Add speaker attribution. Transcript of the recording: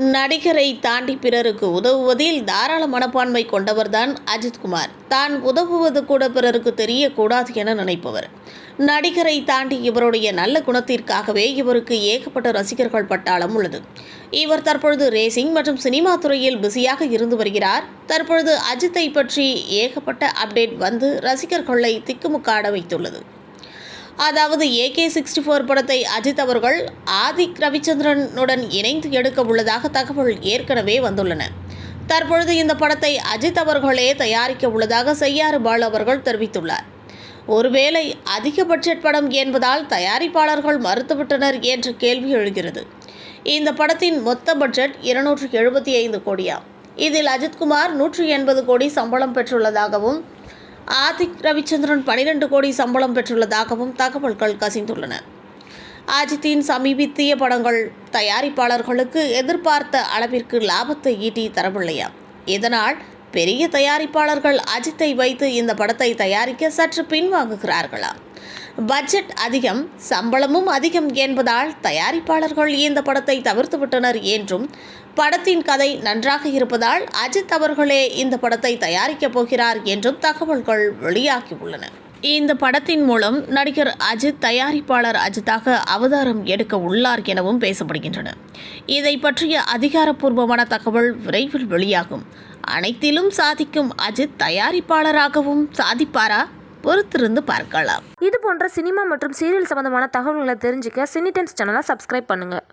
Speaker 1: நடிகரை தாண்டி பிறருக்கு உதவுவதில் தாராள மனப்பான்மை கொண்டவர்தான் அஜித்குமார் தான் உதவுவது கூட பிறருக்கு தெரியக்கூடாது என நினைப்பவர். நடிகரை தாண்டி இவருடைய நல்ல குணத்திற்காகவே இவருக்கு ஏகப்பட்ட ரசிகர்கள் பட்டாளம் உள்ளது. இவர் தற்பொழுது ரேசிங் மற்றும் சினிமா துறையில் பிஸியாக இருந்து வருகிறார். தற்பொழுது அஜித்தை பற்றி ஏகப்பட்ட அப்டேட் வந்து ரசிகர்களை திக்குமுக்காட வைத்துள்ளது. அதாவது ஏகே சிக்ஸ்டி ஃபோர் படத்தை அஜித் அவர்கள் ஆதிக் ரவிச்சந்திரனுடன் இணைந்து எடுக்க உள்ளதாக தகவல் ஏற்கனவே வந்துள்ளன. தற்பொழுது இந்த படத்தை அஜித் அவர்களே தயாரிக்க உள்ளதாக செய்யாறு பால் அவர்கள் தெரிவித்துள்ளார். ஒருவேளை அதிக பட்ஜெட் படம் என்பதால் தயாரிப்பாளர்கள் மறுத்துவிட்டனர் என்ற கேள்வி எழுகிறது. இந்த படத்தின் மொத்த பட்ஜெட் இருநூற்று எழுபத்தி ஐந்து கோடியா இதில் அஜித்குமார் நூற்றி எண்பது கோடி சம்பளம் பெற்றுள்ளதாகவும் ஆதிக் ரவிச்சந்திரன் பனிரெண்டு கோடி சம்பளம் பெற்றுள்ளதாகவும் தகவல்கள் கசிந்துள்ளன. அஜித்தின் சமீபத்திய படங்கள் தயாரிப்பாளர்களுக்கு எதிர்பார்த்த அளவிற்கு லாபத்தை ஈட்டி தரவில்லையாம் இதனால் பெரிய தயாரிப்பாளர்கள் அஜித்தை வைத்து இந்த படத்தை தயாரிக்க சற்று பின்வாங்குகிறார்களாம் பட்ஜெட் அதிகம் சம்பளமும் அதிகம் என்பதால் தயாரிப்பாளர்கள் இந்த படத்தை தவிர்த்துவிட்டனர் என்றும் படத்தின் கதை நன்றாக இருப்பதால் அஜித் அவர்களே இந்த படத்தை தயாரிக்கப் போகிறார் என்றும் தகவல்கள் வெளியாகியுள்ளன. இந்த படத்தின் மூலம் நடிகர் அஜித் தயாரிப்பாளர் அஜித்தாக அவதாரம் எடுக்க உள்ளார் எனவும் பேசப்படுகின்றன. இதை பற்றிய அதிகாரப்பூர்வமான தகவல் விரைவில் வெளியாகும். அனைத்திலும் சாதிக்கும் அஜித் தயாரிப்பாளராகவும் சாதிப்பாரா? பொறுத்திருந்து பார்க்கலாம்.
Speaker 2: இது போன்ற சினிமா மற்றும் சீரியல் சம்பந்தமான தகவல்களை தெரிஞ்சுக்க சினிடென்ஸ் சேனலை சப்ஸ்கிரைப் பண்ணுங்கள்